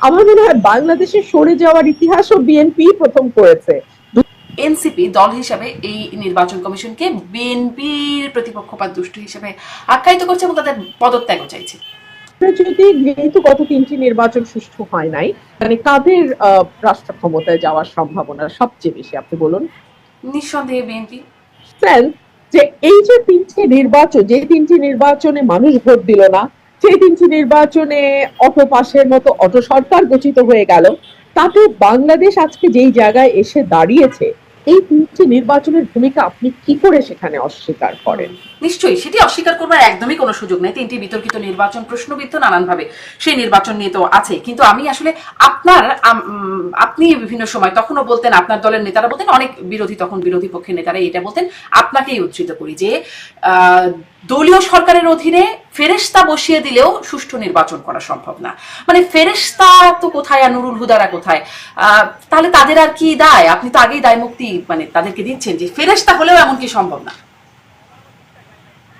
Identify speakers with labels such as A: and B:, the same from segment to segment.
A: আমার মনে হয় বাংলাদেশে সরে যাওয়ার ইতিহাসও বিএনপি প্রথম করেছে।
B: এনসিপি দল হিসাবে এই নির্বাচন কমিশনকে বিএনপির প্রতিপক্ষপাত দুষ্ট হিসেবে আখ্যায়িত করছে এবং তাদের পদত্যাগও চাইছে।
A: যদি যেহেতু গত তিনটি নির্বাচন সুষ্ঠু হয় নাই মানে কাদের আহ, রাষ্ট্র ক্ষমতায় যাওয়ার সম্ভাবনা সবচেয়ে বেশি আপনি বলুন?
B: নিঃসন্দেহে বিএনপি
A: যে এই যে তিনটি নির্বাচন যে তিনটি নির্বাচনে মানুষ ভোট দিল না সেই তিনটি নির্বাচনে অটো পাশের মতো অটো সরকার গঠিত হয়ে গেল। তাতে বাংলাদেশ আজকে যেই জায়গায় এসে দাঁড়িয়েছে এই তিনটি নির্বাচনের ভূমিকা আপনি কি করে সেখানে অস্বীকার করেন?
B: নিশ্চয়ই সেটি অস্বীকার করবার একদমই কোনো সুযোগ নেই। তিনটি বিতর্কিত নির্বাচন প্রশ্নবিদ্ধ নানানভাবে সেই নির্বাচন নিয়ে তো আছে। কিন্তু আমি আসলে আপনার আপনি বিভিন্ন সময় তখনও বলতেন আপনার দলের নেতারা বলতেন অনেক বিরোধী তখন বিরোধী পক্ষের নেতারা এটা বলতেন আপনাকেই উদ্ধৃত করি যে আহ, দলীয় সরকারের অধীনে ফেরেস্তা বসিয়ে দিলেও সুষ্ঠু নির্বাচন করা সম্ভব না। মানে ফেরেস্তা তো কোথায় আর নুরুল হুদারা কোথায়? তাহলে তাদের আর কি দায়? আপনি তো আগেই দায় মুক্তি মানে তাদেরকে দিচ্ছেন যে ফেরেস্তা হলেও এমন কি সম্ভব না।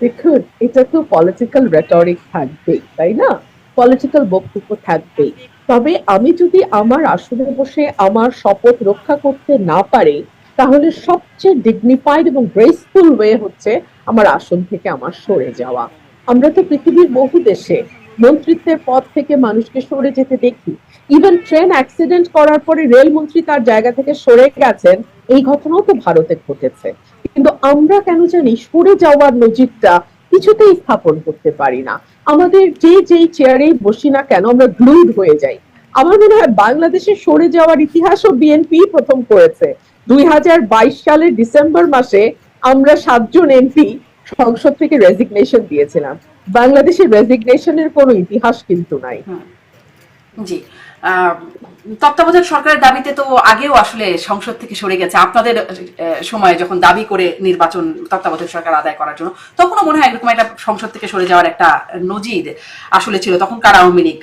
A: দেখুন, এটা তো পলিটিক্যাল রেটরিক থাকবেই, তাই না? পলিটিক্যাল বক্তব্য থাকবেই। তবে আমি যদি আমার আসনে বসে আমার শপথ রক্ষা করতে না পারি তাহলে সবচেয়ে ডিগনিফাইড এবং গ্রেসফুল ওয়ে হচ্ছে আমার আসন থেকে আমার সরে যাওয়া। আমরা তো পৃথিবীর বহু দেশে মন্ত্রিত্বের পদ থেকে মানুষকে সরে যেতে দেখি। ইভেন ট্রেন অ্যাক্সিডেন্ট করার পরে রেলমন্ত্রী তার জায়গা থেকে সরে গেছেন, এই ঘটনাও তো ভারতে ঘটেছে। কিন্তু আমরা কেন জানি সরে যাওয়ার নজিরটা কিছুতেই স্থাপন করতে পারি না। আমাদের যে যেই চেয়ারেই বসি না কেন আমরা গ্লুড হয়ে যাই। আমার মনে হয় বাংলাদেশে সরে যাওয়ার ইতিহাসও বিএনপি প্রথম করেছে। দুই হাজার বাইশ সালের ডিসেম্বর মাসে আমরা সাতজন এমপি সংসদ থেকে রেজিগনেশন দিয়েছিলাম। বাংলাদেশের রেজিগনেশনের কোনো ইতিহাস কিন্তু নাই।
B: জি। তত্ত্বাবধায়ক সরকারের দাবিতে তো আগেও আসলে সংসদ থেকে সরে গেছে। আপনাদের সময়ে যখন দাবি করে নির্বাচন তত্ত্বাবধায়ক সরকার আদায় করার জন্য, তখনও মনে হয় এরকম একটা সংসদ থেকে সরে যাওয়ার একটা নজির আসলে ছিল তখন কার আওয়ামী লীগ?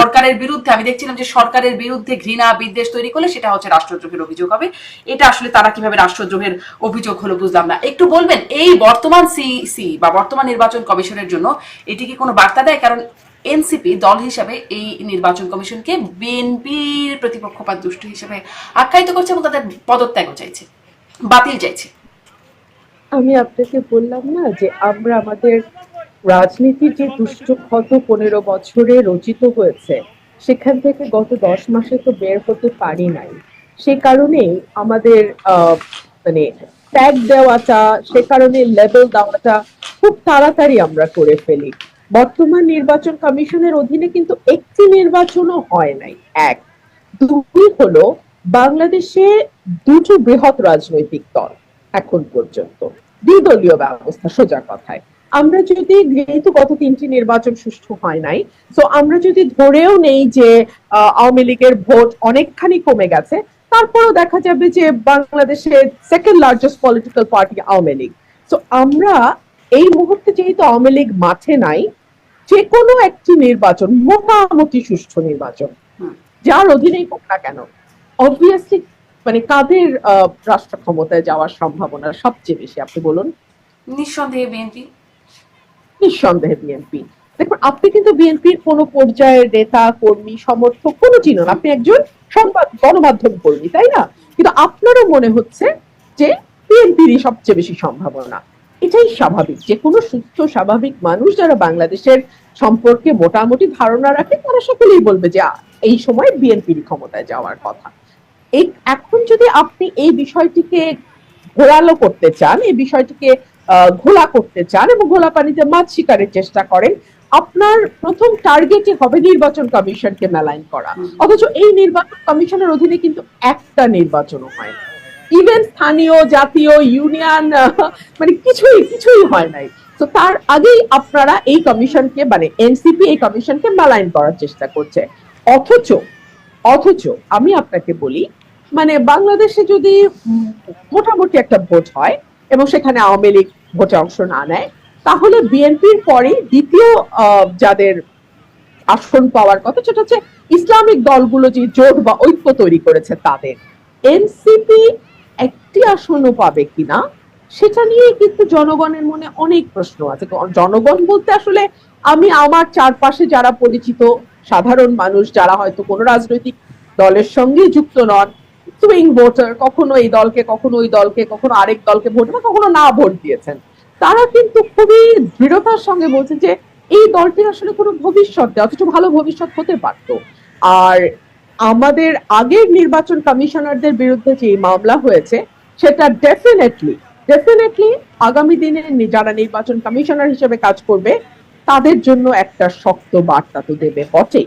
B: সরকারের বিরুদ্ধে আমি দেখছিলাম যে সরকারের বিরুদ্ধে ঘৃণা, বিদ্বেষ তৈরি করলে সেটা হচ্ছে রাষ্ট্রদ্রোহের অভিযোগ হবে। এটা আসলে তারা কীভাবে রাষ্ট্রদ্রোহের অভিযোগ হলো বুঝলাম না। একটু বলবেন, এই বর্তমান সিসি বা বর্তমান নির্বাচন কমিশনের জন্য এটি কি কোনো বার্তা দেয়? কারণ এনসিপি দল হিসাবে এই নির্বাচন কমিশনকে বিএনপির প্রতিপক্ষপাত দুষ্ট হিসেবে আখ্যায়িত করছে এবং তাদের পদত্যাগও চাইছে, বাতিল চাইছে।
A: আমি আপনাকে বললাম না যে আমরা আমাদের রাজনীতির যে দুষ্ট ক্ষত পনেরো বছরে রচিত হয়েছে, সেখান থেকে গত দশ মাসে তো বের হতে পারি নাই। সে কারণেই আমাদের মানে ট্যাগ দেওয়াটা, সে কারণে লেভেল দেওয়াটা খুব তাড়াতাড়ি আমরা করে ফেলি। বর্তমান নির্বাচন কমিশনের অধীনে কিন্তু একটি নির্বাচনও হয় নাই। এক। দুই হলো বাংলাদেশে দুটো বৃহৎ রাজনৈতিক দল এখন পর্যন্ত। দ্বিদলীয় ব্যবস্থা, সোজা কথায়। আমরা যদি, যেহেতু গত তিনটি নির্বাচন সুষ্ঠু হয় নাই তো আমরা যদি ধরেও নেই যে আওয়ামী লীগের ভোট অনেকখানি কমে গেছে, তারপরেও দেখা যাবে যে বাংলাদেশের second largest political party Awami League. তো আমরা এই মুহূর্তে যেহেতু আওয়ামী লীগ মাঠে নাই যে কোনো একটি নির্বাচন মোটামুটি সুষ্ঠু নির্বাচন। যার অধীনেই হোক না কেন অবভিয়াসলি মানে কাদের রাষ্ট্র ক্ষমতায় যাওয়ার সম্ভাবনা সবচেয়ে বেশি আপনি বলুন?
B: নিঃসন্দেহে বিএনপি।
A: নিঃসন্দেহে বিএনপি। দেখুন আপনি কিন্তু বিএনপির কোন পর্যায়ের নেতা কর্মী সমর্থক কোনো চিনুন আপনি একজন সংবাদ গণমাধ্যম কর্মী তাই না? কিন্তু আপনারও মনে হচ্ছে যে বিএনপিরই সবচেয়ে বেশি সম্ভাবনা। এটাই স্বাভাবিক। যে কোনো সুস্থ স্বাভাবিক মানুষ যারা বাংলাদেশের সম্পর্কে মোটামুটি ধারণা রাখে তারা সকলেই বলবে যে এই সময় বিএনপির ক্ষমতায় যাওয়ার কথা। এই এখন যদি আপনি এই বিষয়টিকে ঘোরালো করতে চান এই বিষয়টিকে ঘোলা করতে চান এবং ঘোলা পানিতে মাছ শিকারের চেষ্টা করেন আপনার প্রথম টার্গেটই হবে নির্বাচন কমিশনকে মেলাইন করা। অথচ এই নির্বাচন কমিশনের অধীনে কিন্তু একটা নির্বাচনও হয় না ইভেন স্থানীয় জাতীয় ইউনিয়ন মানে কিছুই কিছুই হয় নাই। তো তার আগেই আপনারা এই কমিশনকে মানে এনসিপি এই কমিশনকে মেলাইন করার চেষ্টা করছে। অথচ অথচ আমি আপনাকে বলি মানে বাংলাদেশে যদি মোটামুটি একটা ভোট হয় এবং সেখানে আওয়ামী লীগ ভোটে অংশ না নেয়, তাহলে বিএনপির পরে দ্বিতীয় যাদের আসন পাওয়ার কথা, সেটা হচ্ছে ইসলামিক দলগুলো যে জোট বা ঐক্য তৈরি করেছে তাদের। এনসিপি একটি আসনও পাবে কিনা, সেটা নিয়ে কিন্তু জনগণের মনে অনেক প্রশ্ন আছে। জনগণ বলতে আসলে আমি আমার চারপাশে যারা পরিচিত, সাধারণ মানুষ যারা হয়তো কোনো রাজনৈতিক দলের সঙ্গে যুক্ত নন সুইং ভোটার কখনো এই দলকে, কখনো ওই দলকে, কখনো আরেক দলকে ভোট বা কখনো না ভোট দিয়েছেন, তারা কিন্তু খুবই দৃঢ়তার সঙ্গে বলছে যে এই দলটির আসলে কোনো ভবিষ্যৎ অথচ ভালো ভবিষ্যৎ হতে পারতো। আর আমাদের আগের নির্বাচন কমিশনারদের বিরুদ্ধে যে মামলা হয়েছে, সেটা ডেফিনেটলি ডেফিনেটলি আগামী দিনে যারা নির্বাচন কমিশনার হিসেবে কাজ করবে, তাদের জন্য একটা শক্ত বার্তা তো দেবে বটেই।